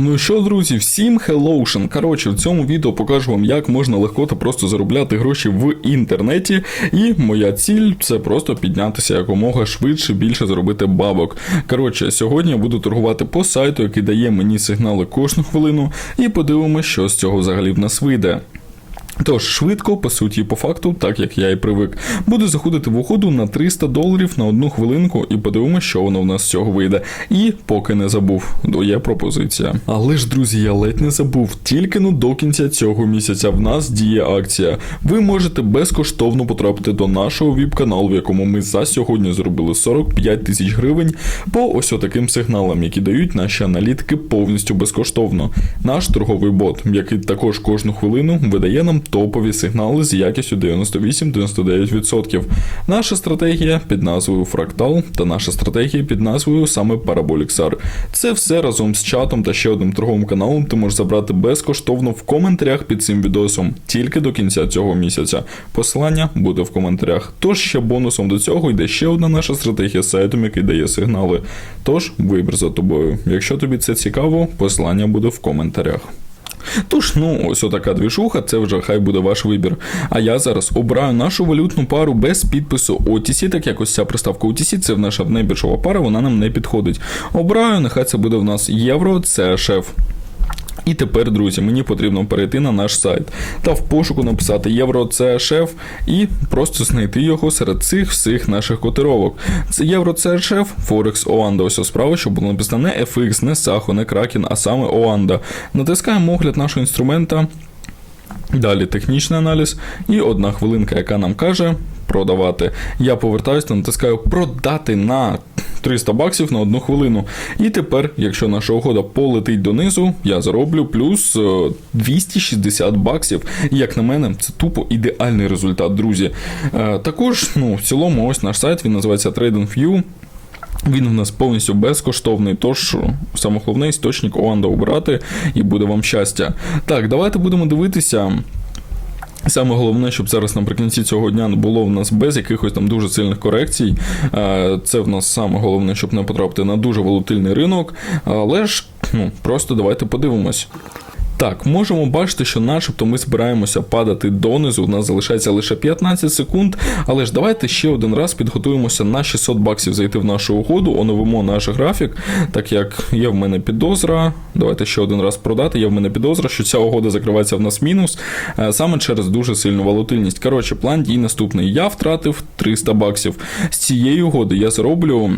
Ну що, друзі, всім хеллоушен. Коротше, в цьому відео покажу вам, як можна легко та просто заробляти гроші в інтернеті. І моя ціль це просто піднятися якомога швидше, більше заробити бабок. Коротше, сьогодні я буду торгувати по сайту, який дає мені сигнали кожну хвилину, і подивимося, що з цього взагалі в нас вийде. Тож, швидко, по суті, по факту, так як я і привик, буду заходити в уходу на 300 доларів на одну хвилинку і подивимося, що воно в нас з цього вийде. І поки не забув, то є пропозиція. Але ж, друзі, я ледь не забув. Тільки ну до кінця цього місяця в нас діє акція. Ви можете безкоштовно потрапити до нашого віп-каналу, в якому ми за сьогодні зробили 45 тисяч гривень по ось отаким сигналам, які дають наші аналітики повністю безкоштовно. Наш торговий бот, який також кожну хвилину видає нам топові сигнали з якістю 98-99%. Наша стратегія під назвою Фрактал та наша стратегія під назвою саме Параболіксар. Це все разом з чатом та ще одним торговим каналом ти можеш забрати безкоштовно в коментарях під цим відосом тільки до кінця цього місяця. Посилання буде в коментарях. Тож ще бонусом до цього йде ще одна наша стратегія з сайтом, який дає сигнали. Тож вибір за тобою. Якщо тобі це цікаво, посилання буде в коментарях. Тож, ну, ось отака двішуха, це вже хай буде ваш вибір. А я зараз обираю нашу валютну пару без підпису OTC, так як ось ця приставка OTC, це наша найбільшова пара, вона нам не підходить. Обираю, нехай це буде в нас євро, це шеф. І тепер, друзі, мені потрібно перейти на наш сайт та в пошуку написати Євро це і просто знайти його серед цих всіх наших котировок. Це Євро це шеф, Форекс Оанда. Ось справа, що було написано не FX, не Сахо, не Кракен, а саме Оанда. Натискаємо огляд нашого інструмента. Далі технічний аналіз і одна хвилинка, яка нам каже продавати. Я повертаюся та натискаю продати на 300 баксів на одну хвилину. І тепер, якщо наша угода полетить донизу, я зароблю плюс е, 260 баксів. І як на мене, це тупо ідеальний результат, друзі. Е, Також, ну, в цілому, ось наш сайт, він називається TradingView. Він у нас повністю безкоштовний, тож саме головне істочник Оанда обрати і буде вам щастя. Так, давайте будемо дивитися. Саме головне, щоб зараз наприкінці цього дня не було в нас без якихось там дуже сильних корекцій. Е, Це в нас саме головне, щоб не потрапити на дуже волатильний ринок. Але ж ну, просто давайте подивимось. Так, можемо бачити, що начебто ми збираємося падати донизу. У нас залишається лише 15 секунд. Але ж давайте ще один раз підготуємося на 600 баксів зайти в нашу угоду, оновимо наш графік, так як є в мене підозра. Давайте ще один раз продати. Є в мене підозра, що ця угода закривається в нас мінус е, саме через дуже сильну волатильність. Коротше, план дій наступний. Я втратив 300 баксів. З цієї угоди я зароблю.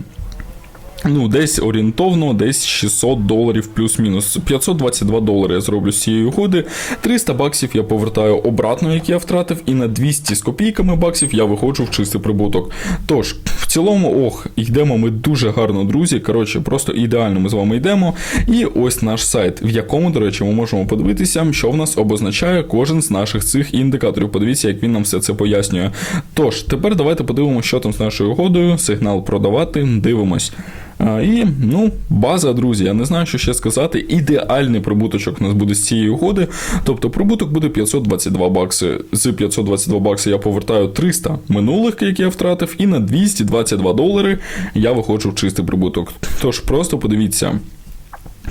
Ну, десь орієнтовно, десь 600 доларів плюс-мінус. 522 долари я зроблю з цієї угоди. 300 баксів я повертаю обратно, як я втратив, і на 200 з копійками баксів я виходжу в чистий прибуток. Тож, в цілому, ох, йдемо ми дуже гарно, друзі. Коротше, просто ідеально ми з вами йдемо. І ось наш сайт, в якому, до речі, ми можемо подивитися, що в нас обозначає кожен з наших цих індикаторів. Подивіться, як він нам все це пояснює. Тож, тепер давайте подивимося, що там з нашою угодою. Сигнал продавати, дивимось. І ну, база, друзі, я не знаю, що ще сказати. Ідеальний прибуточок у нас буде з цієї угоди. Тобто прибуток буде 522 бакси. З 522 бакси я повертаю 300 минулих, які я втратив, і на 222 долари я виходжу в чистий прибуток. Тож просто подивіться: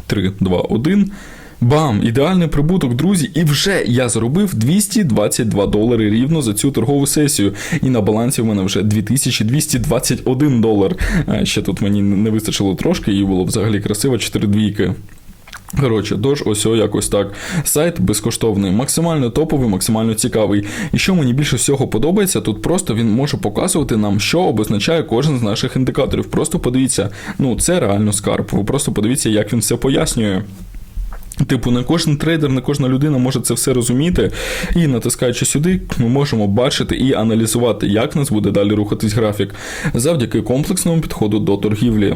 3, 2, 1. Бам! Ідеальний прибуток, друзі, і вже я заробив 222 долари рівно за цю торгову сесію. І на балансі в мене вже 2221 долар. Ще тут мені не вистачило трошки, і було взагалі красиво 4 двійки. Коротше, тож ось о, якось так. Сайт безкоштовний, максимально топовий, максимально цікавий. І що мені більше всього подобається, тут просто він може показувати нам, що обозначає кожен з наших індикаторів. Просто подивіться, ну це реально скарб. Ви просто подивіться, як він все пояснює. Типу, не кожен трейдер, не кожна людина може це все розуміти. І натискаючи сюди, ми можемо бачити і аналізувати, як нас буде далі рухатись графік завдяки комплексному підходу до торгівлі.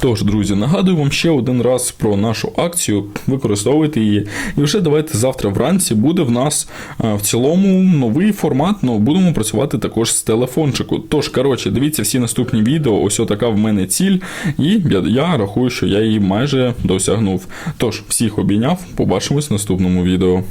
Тож, друзі, нагадую вам ще один раз про нашу акцію. Використовуйте її. І вже давайте завтра вранці буде в нас е, в цілому новий формат. Ну будемо працювати також з телефончику. Тож, коротше, дивіться всі наступні відео. Ось така в мене ціль, і я, я рахую, що я її майже досягнув. Тож, всіх обійняв, побачимось в наступному відео.